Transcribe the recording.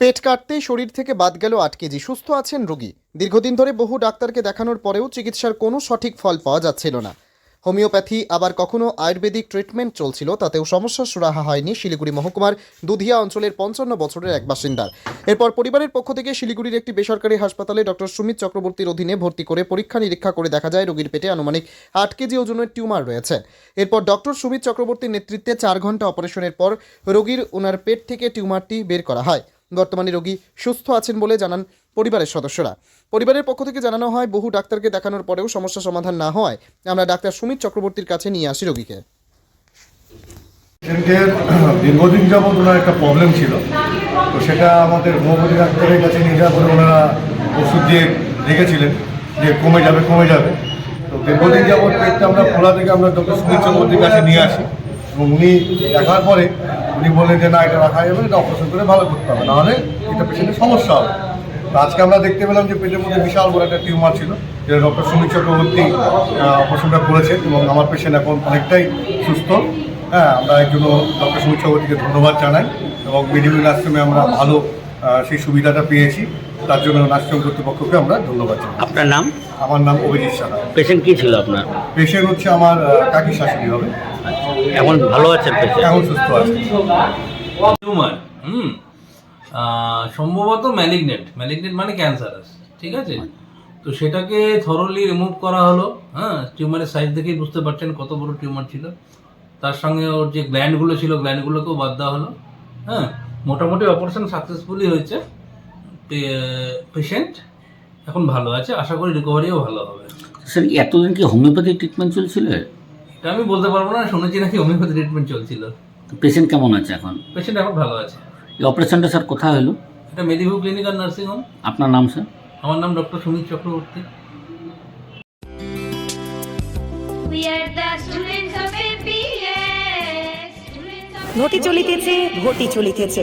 পেট কাটতেই শরীর থেকে বাদ গেল আট কেজি। সুস্থ আছেন রোগী। দীর্ঘদিন ধরে বহু ডাক্তারকে দেখানোর পরেও চিকিৎসার কোনো সঠিক ফল পাওয়া যাচ্ছিল না। হোমিওপ্যাথি আবার কখনো আয়ুর্বেদিক ট্রিটমেন্ট চলছিল, তাতেও সমস্যা সুরাহা হয়নি শিলিগুড়ি মহকুমার দুধিয়া অঞ্চলের পঞ্চান্ন বছরের এক বাসিন্দার। এরপর পরিবারের পক্ষ থেকে শিলিগুড়ির একটি বেসরকারি হাসপাতালে ডক্টর সুমিত চক্রবর্তীর অধীনে ভর্তি করে পরীক্ষা নিরীক্ষা করে দেখা যায় রোগীর পেটে আনুমানিক আট কেজি ওজনের টিউমার রয়েছে। এরপর ডক্টর সুমিত চক্রবর্তীর নেতৃত্বে চার ঘণ্টা অপারেশনের পর রোগীর ওনার পেট থেকে টিউমারটি বের করা হয়। বর্তমানে রোগী সুস্থ আছেন বলে জানান পরিবারের সদস্যরা। পরিবারের পক্ষ থেকে জানানো হয়, বহু ডাক্তারকে দেখানোর পরেও সমস্যা সমাধান না হওয়ায় আমরা ডাক্তার সুমিত চক্রবর্তীর কাছে নিয়ে আসি রোগীকে। দীর্ঘদিন যাবৎ ওনার একটা প্রবলেম ছিল। তো সেটা আমাদের হোমিওপ্যাথি ডাক্তারের কাছে নিয়ে যাওয়ার পরে ওনারা ওষুধ দিয়ে রেখেছিলেন যে কমে যাবে কমে যাবে। তো দীর্ঘদিন যাবৎ পেটটা আমরা খোলা থেকে আমরা ডক্টর সুনীল চক্রবর্তীর কাছে নিয়ে আসি। এবং উনি দেখার পরে উনি বলেন যে না, এটা রাখা যাবে এটা অপারেশন করে ভালো করতে হবে। নাহলে এটা পেশেন্টের সমস্যা হবে। আজকে আমরা দেখতে পেলাম যে পেটের মধ্যে বিশাল বড় একটা টিউমার ছিল, যেটা ডক্টর সুমিত চক্রবর্তী অপারেশনটা করেছেন এবং আমার পেশেন্ট এখন অনেকটাই সুস্থ। হ্যাঁ আমরা এর জন্য ডক্টর সুমিত চক্রবর্তীকে ধন্যবাদ জানাই এবং মেডিকেল আশ্রমে আমরা ভালো সেই সুবিধাটা পেয়েছি। তার জন্য নার্সিং কর্তৃপক্ষকে আমরা ধন্যবাদ জানাই। আপনার নাম? আমার নাম অভিজিৎ সাহা। পেশেন্ট কি ছিল আপনার? পেশেন্ট হচ্ছে আমার কাকি শাশুড়ি হবে। এখন ভালো আছেন পেশেন্ট এখন সুস্থ আছে টিউমার হুম। সম্ভবত ম্যালিগনেন্ট ম্যালিগনেন্ট মানে ক্যান্সারাস ঠিক আছে? তো সেটাকে থরলি রিমুভ করা হলো হ্যাঁ? টিউমারের সাইজ দেখেই বুঝতে পারছেন কত বড় টিউমার ছিল। তার সঙ্গে ওর যে গ্ল্যান্ডগুলো ছিল গ্ল্যান্ডগুলোকেও বাদ দেওয়া হলো হ্যাঁ? মোটামুটি অপারেশন সাকসেসফুলি হয়েছে। পেশেন্ট এখন ভালো আছে আশা করি রিকভারিও ভালো হবে। স্যার এতদিন কি হোমিওপ্যাথি ট্রিটমেন্ট চলছিল? এটা আমি বলতে পারব না শুনেছি নাকি হোমিওপ্যাথি ট্রিটমেন্ট চলছিল। পেশেন্ট কেমন আছে এখন? পেশেন্ট এখন ভালো আছে। এই অপারেশনটা স্যার কোথায় হলো? এটা মেদিভু ক্লিনিক আর নার্সিং হোম আপনার নাম স্যার? আমার নাম ডক্টর সুমিত চক্রবর্তী। ঘটি চলিতেছে ঘটি চলিতেছে.